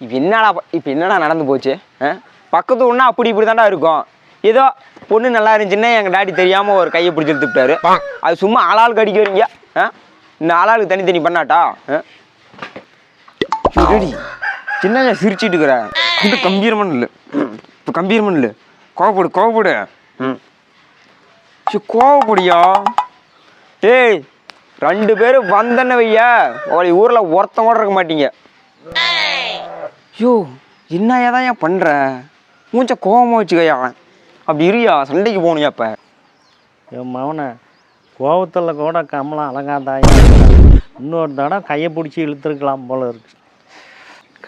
இப்போ என்னடா இப்போ என்னடா நடந்து போச்சு பக்கத்து ஒன்றா அப்படி இப்படி தான்டா இருக்கும். ஏதோ பொண்ணு நல்லா இருந்துச்சுன்னா எங்கள் டாடி தெரியாமல் ஒரு கையை பிடிச்சி எடுத்துட்டாரு அது சும்மா ஆளாளுக்கு அடிக்கிறீங்க ஆ? இந்த ஆளாளுக்கு தனித்தனி பண்ணாட்டா சின்ன சிரிச்சிட்டு இருக்கிற? இது கம்பீரமான இல்லை இப்போ கம்பீரமான இல்லை கோவப்படு கோவப்படு. ம். சரி கோவப்படியா? ஏய் ரெண்டு பேரும் வந்தன வையா அவளை ஊரில் ஒருத்தன் கூட இருக்க மாட்டீங்க. ஐயோ என்ன ஏதான் ஏன் பண்ணுற மூஞ்ச கோவமாக வச்சுக்கயா? அப்படி இருயா சண்டைக்கு போகணுயா இப்போ? என் மவனை கோவத்தில் கூட கமலம் அலங்காதாயா இன்னொரு தடவை கையை பிடிச்சி இழுத்துருக்கலாம் போல இருக்கு.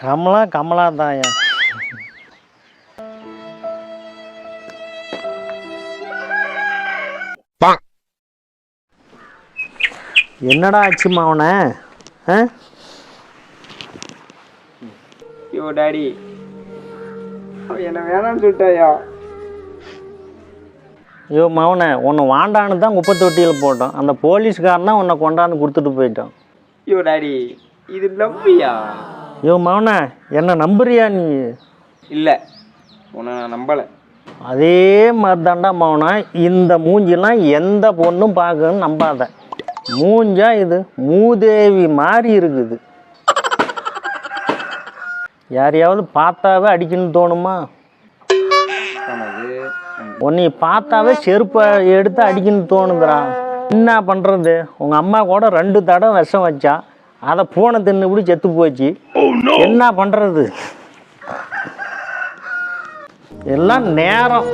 கமலா கமலா தாயா என்னடா ஆச்சு மவனே? ஆ? ஐயோ டாடி. என்ன வேணாம்னு சொல்லிட்டாயா? ஐயோ மவனே உன்னை வாண்டான்னு தான் குப்பை தொட்டியில் போட்டோம். அந்த போலீஸ்காரனா உன்னை கொண்டாந்து கொடுத்துட்டு போயிட்டான். ஐயோ டாடி இது லவ்வியா ஐயோ மவனே என்ன நம்புறியா நீ? இல்லை உன்னை நான் நம்பலை. அதே மாதிரி தாண்டா மவனா இந்த மூஞ்சிலாம் எந்த பொண்ணும் பார்க்கணும்னு நம்பாத. மூஞ்சா இது மூதேவி மாதிரி இருக்குது. யாரையாவது பார்த்தாவே அடிக்கணும்னு தோணுமா? உன்னை பார்த்தாவே செருப்பை எடுத்து அடிக்கணும்னு தோணுதுடா. என்ன பண்ணுறது உங்கள் அம்மா கூட ரெண்டு தடவை விஷம் வச்சா அதை பூனை தின்னுபடி செத்து போச்சு. என்ன பண்ணுறது எல்லாம் நேரம்.